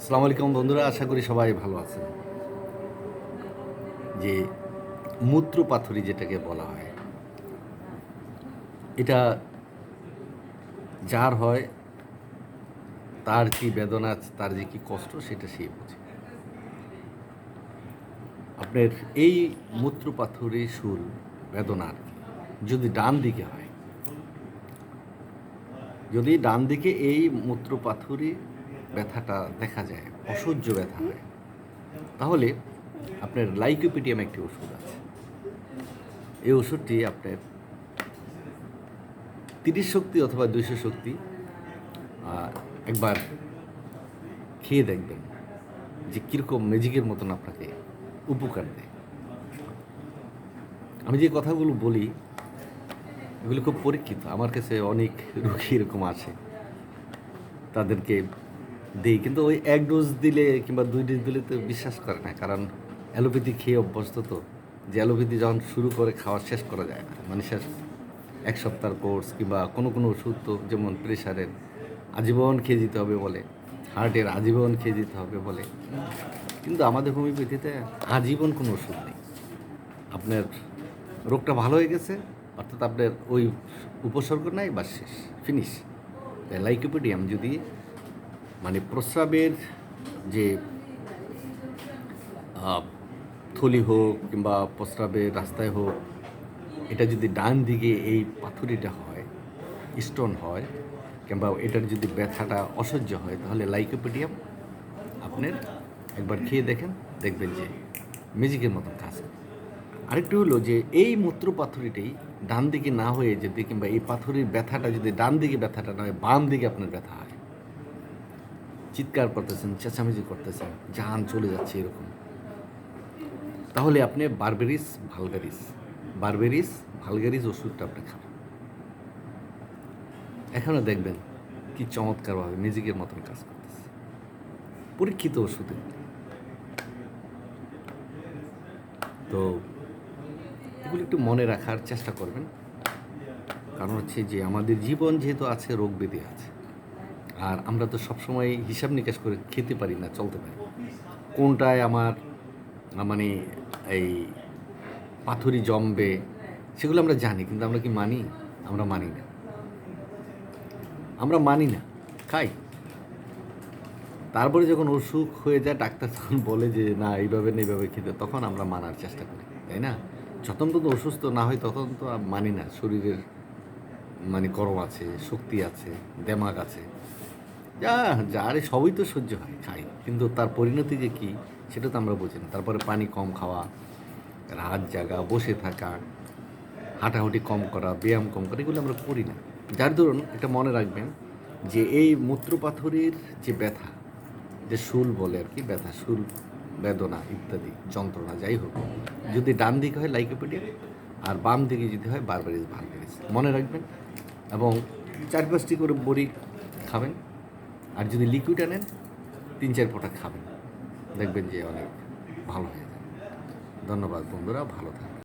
আসসালামু আলাইকুম বন্ধুরা, আশা করি সবাই ভালো আছেন। যে মূত্র পাথরি যেটাকে বলা হয়, এটা যার হয়, তার কি বেদনা, তার যে কি কষ্ট, সেটা সে বোঝে। আপনার এই মূত্র পাথরি সুর, বেদনার যদি ডান দিকে হয়, যদি ডান দিকে এই মূত্র পাথুরি ব্যথাটা দেখা যায়, অসহ্য ব্যথা হয়। তাহলে আপনার লাইকোপিডিয়াম একটি ওষুধ আছে। এই ওষুধটি আপনার তিরিশ শক্তি অথবা দুইশো শক্তি একবার খেয়ে দেখবেন যে কীরকম ম্যাজিকের মতন আপনাকে উপকার দেয়। আমি যে কথাগুলো বলি, এগুলো খুব পরীক্ষিত। আমার কাছে অনেক রোগী এরকম আছে। তাদেরকে দিই, কিন্তু ওই এক ডোজ দিলে কিংবা দুই ডোজ দিলে তো বিশ্বাস করে না, কারণ অ্যালোপ্যাথি খেয়ে অভ্যস্ত তো। যে অ্যালোপ্যাথি যখন শুরু করে খাওয়া শেষ করা যায় না মানে শেষ এক সপ্তাহ কোর্স কিংবা কোনো কোনো ওষুধ তো যেমন প্রেশারের আজীবন খেয়ে যেতে হবে বলে হার্টের আজীবন খেয়ে যেতে হবে বলে। কিন্তু আমাদের হোমিওপ্যাথিতে আজীবন কোনো ওষুধ নেই। আপনার রোগটা ভালো হয়ে গেছে, অর্থাৎ আপনার ওই উপসর্গ নাই বা শেষ ফিনিশ লাইকোপিডিয়াম যদি মানে প্রস্রাবের যে থলি হোক কিংবা প্রস্রাবের রাস্তায় হোক, এটা যদি ডান দিকে এই পাথুরিটা হয় স্টোন হয়, কিংবা এটার যদি ব্যথাটা অসহ্য হয়, তাহলে লাইকোপিডিয়াম আপনার একবার খেয়ে দেখেন, দেখবেন যে ম্যাজিকের মতন কাজ। আরেকটু হলো যে, এই মূত্র পাথরিটাই ডান দিকে না হয়ে যদি কিংবা এই পাথরের ব্যথাটা যদি ডান দিকে ব্যথাটা না হয়, বাম দিকে আপনার ব্যথা হয় চিৎকার করতেছেন, চেঁচামেচি করতেছেন জান চলে যাচ্ছে এরকম। তাহলে আপনি বারবেরিস, ভালগারিস। বারবেরিস, ভালগারিস ওষুধটা আপনি খাবেন এখনও দেখবেন কি চমৎকারভাবে ম্যাজিকের মতন কাজ করতেছে। পরীক্ষিত ওষুধ। তো এগুলো একটু মনে রাখার চেষ্টা করবেন। কারণ হচ্ছে যে আমাদের জীবন যেহেতু আছে রোগ ব্যাধি আছে। আর আমরা তো সবসময় হিসাব নিকাশ করে খেতে পারি না, চলতে পারি কোনটায় আমার মানে এই পাথরি জমবে সেগুলো আমরা জানি, কিন্তু আমরা কি মানি? আমরা মানি না। আমরা মানি না, খাই। তারপরে যখন অসুখ হয়ে যায়, ডাক্তার তখন বলে যে, না, এইভাবে না, এইভাবে খেতে। তখন আমরা মানার চেষ্টা করি, তাই না? যতক্ষণ পর্যন্ত অসুস্থ না হয়, তখন তো মানি না। শরীরের মানে গরম আছে, শক্তি আছে, দেমাগ আছে। যা, যারে সবই তো সহ্য হয় খাই কিন্তু তার পরিণতি যে কী, সেটা তো আমরা বুঝি না। তারপরে পানি কম খাওয়া, রাত জাগা, বসে থাকা, হাঁটাহুটি কম করা, ব্যায়াম কম করা, এগুলো আমরা করি না। যার ধরুন এটা মনে রাখবেন যে এই মূত্রপাথরের যে ব্যথা, যে শুল বলে আর কি, ব্যথা শুল বেদনা ইত্যাদি, যন্ত্রণা, যাই হোক, যদি ডান দিকে হয় লাইকোপিডিয়া আর বাম দিকে যদি হয় বারবারিস ভালবারিস মনে রাখবেন এবং চার পাঁচটি করে বড়ি খাবেন। আর যদি লিকুইড আনেন, তিন চার ফোঁটা খাবেন। দেখবেন যে অনেক ভালো হয়ে যাবে ধন্যবাদ বন্ধুরা, ভালো থাকবেন।